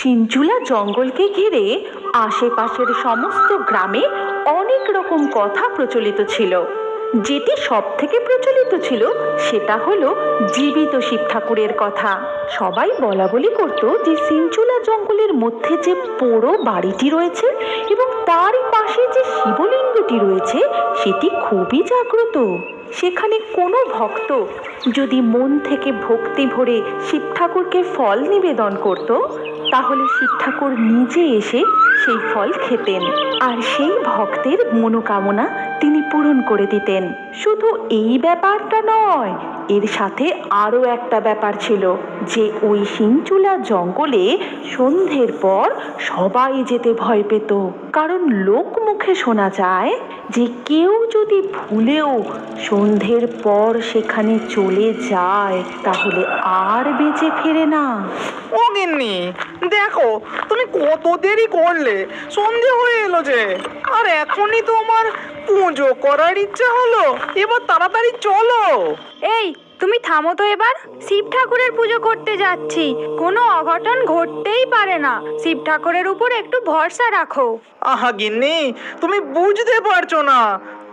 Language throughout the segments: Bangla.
সিনচুলা জঙ্গলকে ঘিরে আশেপাশের সমস্ত গ্রামে অনেক রকম কথা প্রচলিত ছিল। যেটি সব থেকে প্রচলিত ছিল সেটা হলো জীবিত শিব ঠাকুরের কথা। সবাই বলা বলি করতো যে সিনচুলা জঙ্গলের মধ্যে যে পোড়ো বাড়িটি রয়েছে এবং তার পাশে যে শিবলিঙ্গটি রয়েছে সেটি খুবই জাগ্রত। সেখানে কোনো ভক্ত যদি মন থেকে ভক্তি ভরে শিব ঠাকুরকে ফল নিবেদন করত তাহলে শিব ঠাকুর নিজে এসে সেই ফল খেতেন। আর সেই ভক্তের মনোকামনা তিনি পূরণ করে দিতেন। শুধু এই ব্যাপারটা নয়, এর সাথে আরও একটা ব্যাপার ছিল। যে ওই সিংচুলা জঙ্গলে সন্ধ্যের পর সবাই যেতে ভয় পেত। কারণ লোক মুখে শোনা যায় যে কেউ যদি ভুলেও সন্ধ্যের পর সেখানে চলে যায় তাহলে আর বেঁচে ফেরে না। ও গিন্নি দেখো তুমি কত দেরি করলে সন্ধে হয়ে এলো যে। আর এখনই তোমার পুজো করার ইচ্ছা হলো এবার তাড়াতাড়ি চলো। এই তুমি থামো তো এবার। শিব ঠাকুরের পুজো করতে যাচ্ছি। কোনো অঘটন ঘটতেই পারে না। শিব ঠাকুরের উপর একটু ভরসা রাখো। আহা গিন্নি, তুমি বুঝতে পারছ না।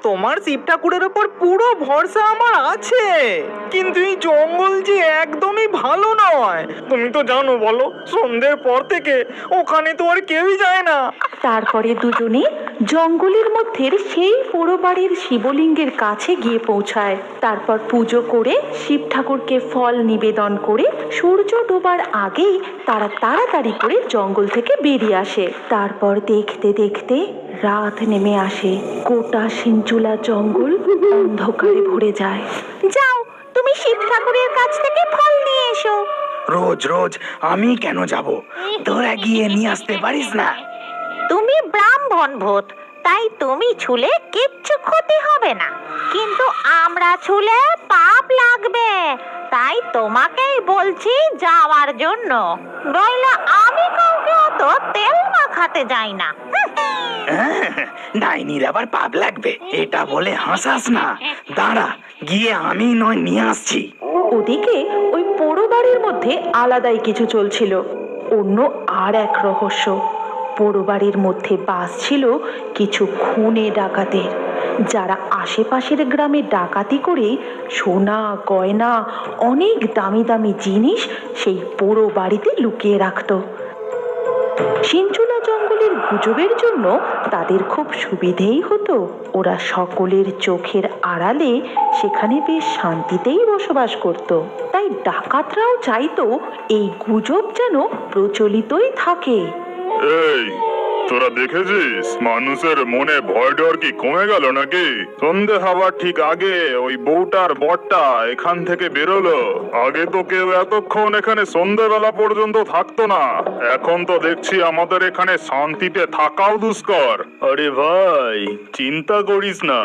তোমার শিব ঠাকুরের ওপর পুরো ভরসা আমার আছে। কিন্তু এই জঙ্গল যে একদমই ভালো নয়, তুমি তো জানো বলো, সন্ধ্যের পর থেকে ওখানে তো আর কেউই যায় না। তারপরে দুজনে জঙ্গলের মধ্যে সেই পোড়ো বাড়ির শিবলিঙ্গের কাছে গিয়ে পৌঁছায়। তারপর পুজো করে শিব ঠাকুরকে ফল নিবেদন করে সূর্য ডোবার আগেই তারা তাড়াতাড়ি করে জঙ্গল থেকে বেরিয়ে আসে। তারপর দেখতে দেখতে রাত নেমে আসে। গোটা সিঞ্চুলা জঙ্গল অন্ধকারে ভরে যায়। যাও তুমি শিব ঠাকুরের কাছ থেকে ফল নিয়ে এসো। রোজ রোজ আমি কেন যাব? তোরা গিয়ে নিয়ে আসতে পারিস না। তুমি ব্রাহ্মণ ভূত তাই তুমি ছুলে কিচ্ছু ক্ষতি হবে না। কিন্তু আমরা ছুলে পাপ লাগবে তাই তোমাকেই বলছি যাওয়ার জন্য। নইলে আমি কাউকে অত তেল মাখাতে যাই না। ডাইনির আবার পাপ লাগবে। এটা বলে হাসাস না। দাঁড়া গিয়ে আমি নয় নিয়ে আসছি। ওদিকে ওই পোড়ো বাড়ির মধ্যে আলাদাই কিছু চলছিল। অন্য আর এক রহস্য। পোড়ো বাড়ির মধ্যে বাস ছিল কিছু খুনে ডাকাতের। যারা আশেপাশের গ্রামে ডাকাতি করে সোনা গয়না অনেক দামি দামি জিনিস সেই পোড়ো বাড়িতে লুকিয়ে রাখতো। জঙ্গলের গুজবের জন্য তাদের খুব সুবিধেই হতো। ওরা সকলের চোখের আড়ালে সেখানে বেশ শান্তিতেই বসবাস করত। তাই ডাকাতরাও চাইতো এই গুজব যেন প্রচলিতই থাকে। এই তোরা দেখেছিস? মানুষের মনে ভয় ডর কি কমে গেল নাকি? সন্ধে হওয়ার ঠিক আগে ওই বউটার বরটা এখান থেকে বেরোলো। আগে তো কেউ এতক্ষণ এখানে সন্ধেবেলা পর্যন্ত থাকতো না। এখন তো দেখছি আমাদের এখানে শান্তিতে থাকাও দুষ্কর। আরে ভাই, চিন্তা করিস না।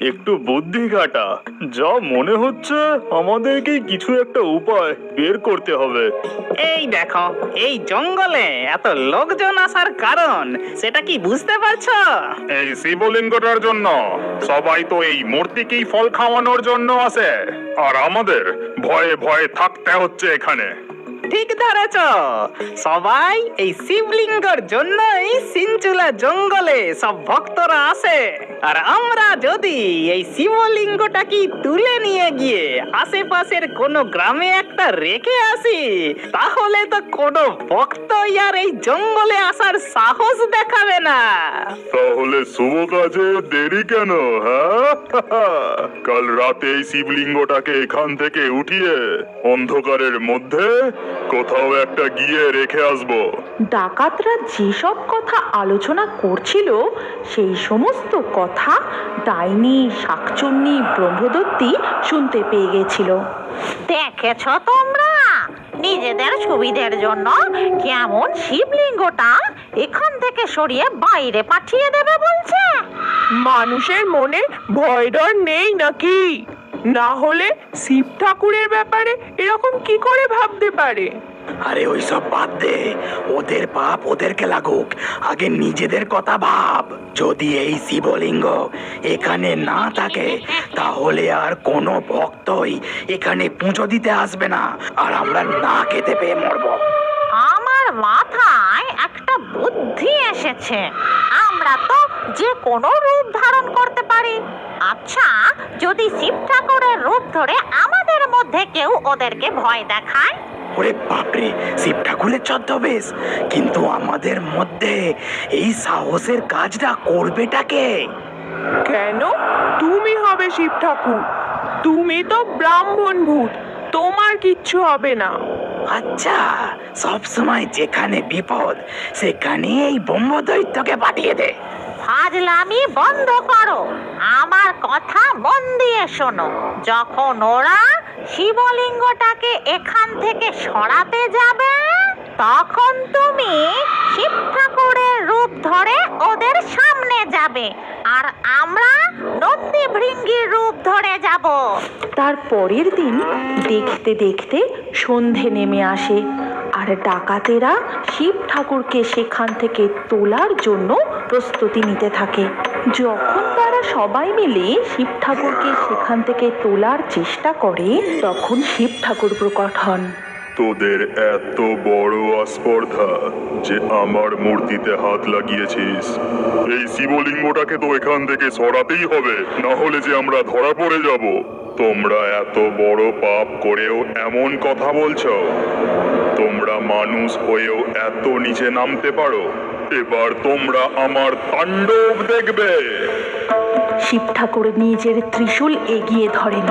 একটু বুদ্ধি কাটা। যা মনে হচ্ছে আমাদেরকে কিছু একটা উপায় বের করতে হবে। এই দেখো এই জঙ্গলে এত লোকজন আসার কারণ সেটা কি বুঝতে পারছ? এই শিবলিঙ্গটার জন্য। সবাই তো এই মূর্তিকেই ফল খাওয়ানোর জন্য আসে। আর আমাদের ভয়ে ভয়ে থাকতে হচ্ছে এখানে। ঠিক ধরেছ। সবাই এই শিবলিঙ্গর জন্যই সিনচুলা জঙ্গলে সব ভক্তরা আসে। আর আমরা যদি এই শিবলিঙ্গটাকে তুলে নিয়ে গিয়ে আশেপাশের কোনো গ্রামে একটা রেখে আসি, তাহলে তো কোনো ভক্তই আর এই জঙ্গলে আসার সাহস দেখাবে না। তাহলে শুভ কাজে দেরি কেন হ্যাঁ? কাল রাতে এই শিবলিঙ্গটাকে এখান থেকে উঠিয়ে অন্ধকারের মধ্যে কোথাও একটা গিয়ে রেখে আসব। ডাকাতরা যেসব কথা আলোচনা করছিল সেই সমস্ত কথা ডাইনি শাকচুন্নি ব্রহ্মদত্তী শুনতে পেয়ে গেছিল। দেখেছ তোমরা? নিজেদের সুবিধের জন্য কেমন শিবলিঙ্গটা এখান থেকে সরিয়ে বাইরে পাঠিয়ে দেবে বলছে। মানুষের মনে ভয় ডর নেই নাকি? না হলে শিব ঠাকুরের ব্যাপারে এরকম কি করে ভাবতে পারে? আরে ওইসব বাদ দে। ওদের পাপ ওদেরকে লাগুক। আগে নিজেদের কথা ভাব। যদি এই শিবলিঙ্গ এখানে না থাকে তাহলে আর কোনো ভক্তই এখানে পুজো দিতে আসবে না। আর আমরা না খেতে পেয়ে মরবো। আমার মাথায় একটা বুদ্ধি এসেছে। আমরা তো যে কোনো রূপ ধারণ করতে পারি। আচ্ছা যদি শিব ঠাকুরের রূপ ধরে আমাদের মধ্যে কেউ ওদেরকে ভয় দেখায়? ওরে বাপরে শিব ঠাকুরের ছদ্মবেশ। কিন্তু আমাদের মধ্যে এই সাহসের কাজটা করবেটাকে কেন? তুমি হবে শিব ঠাকুর। তুমি তো ব্রাহ্মণ ভূত। তোমার কিচ্ছু হবে না। আচ্ছা সব সময় যেখানে বিপদ, সেখানে এই ব্রহ্ম দৈত্যকে পাঠিয়ে দে। ফাজলামি বন্ধ করো। আমার কথা মন দিয়ে শোনো। যখন ওরা শিবলিঙ্গটাকে এখান থেকে সরাতে যাবে, তখন তুমি শিব ঠাকুরের ধরে ওদের সামনে যাবে। আর আমরা নন্দী ভৃঙ্গির রূপ ধরে যাব। তার পরের দিন দেখতে দেখতে সন্ধে নেমে আসে। আর ডাকাতেরা শিব ঠাকুরকে সেখান থেকে তোলার জন্য প্রস্তুতি নিতে থাকে। যখন তারা সবাই মিলে শিব ঠাকুরকে সেখান থেকে তোলার চেষ্টা করে, তখন শিব ঠাকুর প্রকট হন। তোদের এত বড় আস্পর্ধা যে আমার মূর্তিতে হাত লাগিয়েছিস। এই শিবলিঙ্গটাকে তো এখান থেকে সরাতেই হবে, না হলে যে আমরা ধরা পড়ে যাব। তোমরা এত বড় পাপ করেও এমন কথা বলছ। তোমরা মানুষ হয়েও এত নিচে নামতে পারো। এবার তোমরা আমার তাণ্ডব দেখবে। শিব ঠাকুর নিজের ত্রিশূল এগিয়ে ধরেন।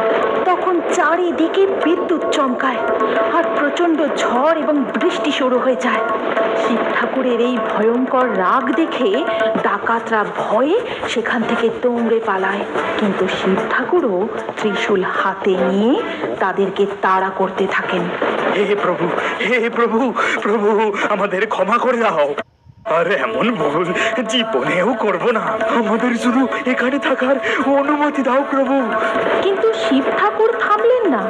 চারিদিকে বিদ্যুৎ চমকায় আর প্রচণ্ড ঝড় এবং বৃষ্টি শুরু হয়ে যায়। শিব ঠাকুরের এই ভয়ঙ্কর রাগ দেখে ডাকাতরা ভয়ে সেখান থেকে দৌড়ে পালায়। কিন্তু শিব ঠাকুরও ত্রিশূল হাতে নিয়ে তাদেরকে তাড়া করতে থাকেন। হে প্রভু হে প্রভু প্রভু আমাদের ক্ষমা করে দাও। আর এমন ভুল জীবনেও করব না। আমাদের শুধু এখানে থাকার অনুমতি দাও প্রভু। শিব ঠাকুর থামলেন না।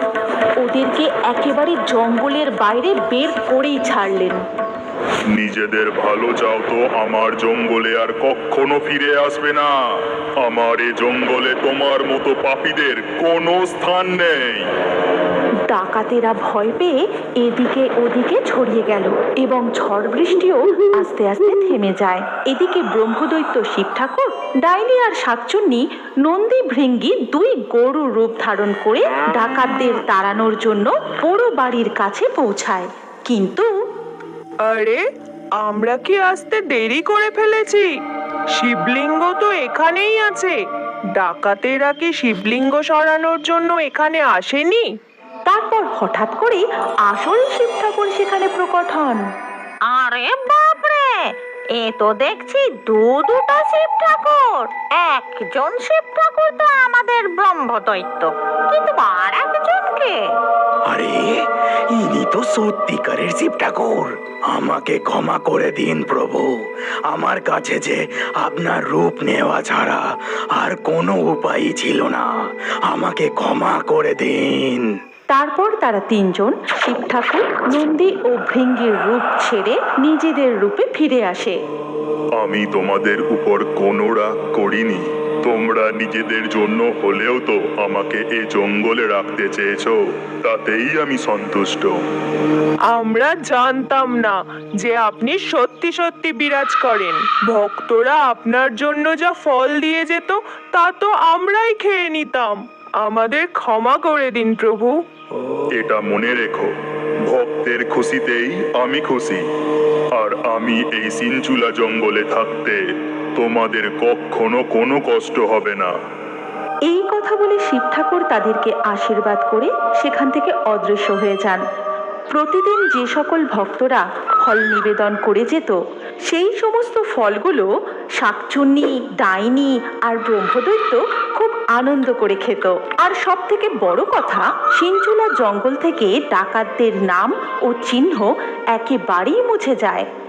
ওদেরকে একেবারে জঙ্গলের বাইরে বের করেই ছাড়লেন। নিজেদের ভালো চাও তো, আমার জঙ্গলে আর কখনো ফিরে আসবে না। আমার এ জঙ্গলে তোমার মতো পাপীদের কোনো স্থান নেই। ডাকাতেরা ভয় পেয়ে এদিকে ওদিকে ছড়িয়ে গেল এবং ঝড় বৃষ্টিও আস্তে আস্তে থেমে যায়। এদিকে ব্রহ্মদৈত্য শিব ঠাকুর, ডাইনি আর শাকচুন্নি নন্দী ভৃঙ্গি দুই গরু রূপ ধারণ করে ডাকাতদের তাড়ানোর জন্য পোড়ো বাড়ির কাছে পৌঁছায়। কিন্তু আরে, আমরা কি আসতে দেরি করে ফেলেছি? শিবলিঙ্গ তো এখানেই আছে। ডাকাতেরা কি শিবলিঙ্গ সরানোর জন্য এখানে আসেনি? হঠাৎ করে আসল শিব ঠাকুর সেখানে প্রকট হন। আরে বাপরে! এ তো দেখছি দু দুটা শিব ঠাকুর। একজন শিব ঠাকুর তো আমাদের ব্রহ্মদৈত্য। কিন্তু আর একজনকে আরে, ইনি তো সত্যিকারের শিব ঠাকুর। আমাকে ক্ষমা করে দিন প্রভু। আমার কাছে যে আপনার রূপ নেওয়া ছাড়া আর কোনো উপায় ছিল না। আমাকে ক্ষমা করে দিন। তারপর তারা তিনজন শিব ঠাকুর নন্দী ও ভৃঙ্গির রূপ ছেড়ে নিজেদের রূপে ফিরে আসে। আমি তোমাদের উপর কোনো রাগ করিনি। তোমরা নিজেদের জন্য হলেও তো আমাকে এ জঙ্গলে রাখতে চেয়েছ তাতেই আমি সন্তুষ্ট। আমরা জানতাম না যে আপনি সত্যি সত্যি বিরাজ করেন। ভক্তরা আপনার জন্য যা ফল দিয়ে যেত তা তো আমরাই খেয়ে নিতাম। আমাদের ক্ষমা করে দিন প্রভু। এটা মনে রেখো ভক্তের খুশিতেই আমি খুশি। আর আমি এই সিনচুলা জঙ্গলে থাকতে তোমাদের কখনো কোনো কষ্ট হবে না। এই কথা বলে শিব ঠাকুর তাদেরকে আশীর্বাদ করে সেখান থেকে অদৃশ্য হয়ে যান। প্রতিদিন যে সকল ভক্তরা ফল নিবেদন করে যেত সেই সমস্ত ফলগুলো শাকচুন্নি ডাইনি আর ব্রহ্মদৈত্য আনন্দ করে খেত। আর সব থেকে বড় কথা সিঞ্চুলা জঙ্গল থেকে ডাকাতদের নাম ও চিহ্ন একেবারেই মুছে যায়।